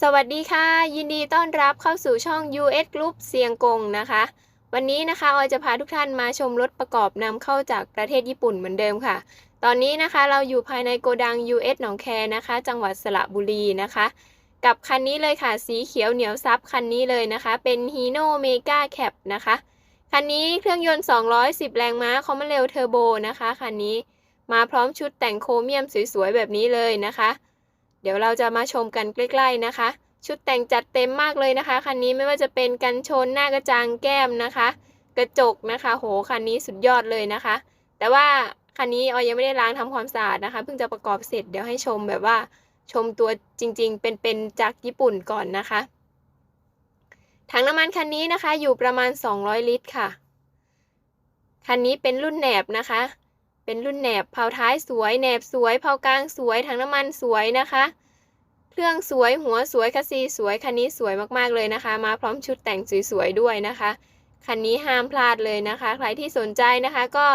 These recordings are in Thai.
สวัสดีค่ะ ยินดีต้อนรับเข้าสู่ช่อง US Group เซียงกงนะคะ วันนี้นะคะออยจะพาทุกท่านมาชมรถประกอบนำเข้าจากประเทศญี่ปุ่นเหมือนเดิมค่ะ ตอนนี้นะคะเราอยู่ภายในโกดัง US หนองแคนะคะ จังหวัดสระบุรีนะคะ กับคันนี้เลยค่ะ สีเขียวเหนียวซับคันนี้เลยนะคะ เป็น Hino Mega Cap นะคะ คันนี้เครื่องยนต์ 210 แรงม้าคอมมอนเรลเทอร์โบนะคะคันนี้มาพร้อมชุดแต่งโครเมียมสวยๆแบบนี้เลยนะคะ เดี๋ยวเราจะมาชมกันใกล้ ๆนะคะ ชุดแต่งจัดเต็มมากเลยนะคะ คันนี้ไม่ว่าจะเป็นกันชนหน้ากระจังแก้มนะคะ กระจกนะคะ โหคันนี้สุดยอดเลยนะคะ แต่ว่าคันนี้ออยยังไม่ได้ล้างทำความสะอาดนะคะ เพิ่งจะประกอบเสร็จเดี๋ยวให้ชมแบบว่า ชมตัวจริง ๆ เป็นๆจากญี่ปุ่นก่อนนะคะถังน้ำมันคันนี้นะคะอยู่ประมาณ 200 ลิตรค่ะ คันนี้เป็นรุ่นแหนบนะคะ เป็นรุ่นแหนบเผาท้ายสวยแหนบสวยเผากลางสวยถังน้ำมันสวยนะคะ เครื่องสวยหัวสวยคัสซีสวยคันนี้สวยมากๆเลยนะคะ มาพร้อมชุดแต่งสวยๆด้วยนะคะคันนี้ห้ามพลาดเลยนะคะ ใครที่สนใจนะคะ ก็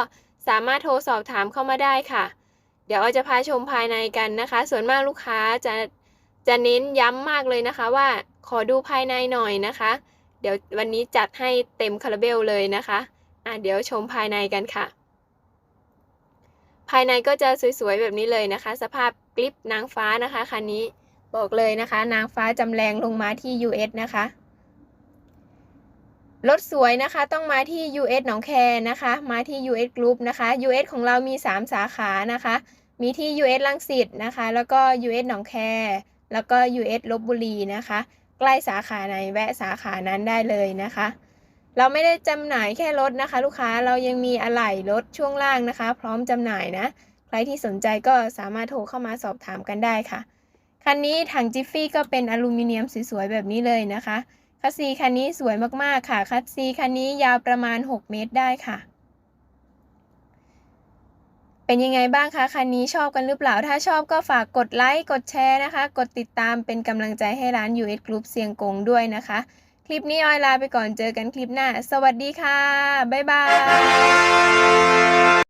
สามารถโทรสอบถามเข้ามาได้ค่ะ เดี๋ยวออยจะพาชมภายในกันนะคะ ส่วนมากลูกค้าจะจะเน้นย้ำมากเลยนะคะ ว่าขอดูภายในหน่อยนะคะ เดี๋ยววันนี้จัดให้เต็มคาราเบลเลยนะคะอะเดี๋ยวชมภายในกันค่ะ ภายในก็จะสวยๆแบบนี้เลยนะคะ สภาพกลิปนางฟ้านะคะคันนี้บอกเลยนะคะ นางฟ้าจำแรงลงมาที่ US นะคะรถสวยนะคะต้องมาที่ US หนองแคนะคะ มาที่ US Group นะคะ US ของเรามี 3 สาขานะคะ มีที่ US ลังสิตนะคะ แล้วก็ US หนองแค แล้วก็ US ลบบุรีนะคะ ใกล้สาขาไหนแวะสาขานั้นได้เลยนะคะ เราไม่ได้จำหน่ายแค่รถนะคะ ลูกค้าเรายังมีอะไหล่รถช่วงล่างนะคะ พร้อมจำหน่ายนะ ใครที่สนใจก็สามารถโทรเข้ามาสอบถามกันได้ค่ะ คันนี้ถังจิฟฟี่ก็เป็นอลูมิเนียมสวยๆแบบนี้เลยนะคะคัสซีคันนี้สวยมากๆค่ะ คัสซีคันนี้ยาวประมาณ 6 เมตรได้ค่ะ เป็นยังไงบ้างคะ คันนี้ชอบกันหรือเปล่า ถ้าชอบก็ฝากกดไลค์ กดแชร์นะคะ กดติดตามเป็นกำลังใจให้ร้าน US Group เสียงกงด้วยนะคะ คลิปนี้ออยลาไปก่อนเจอกันคลิปหน้า สวัสดีค่ะ บ๊ายบาย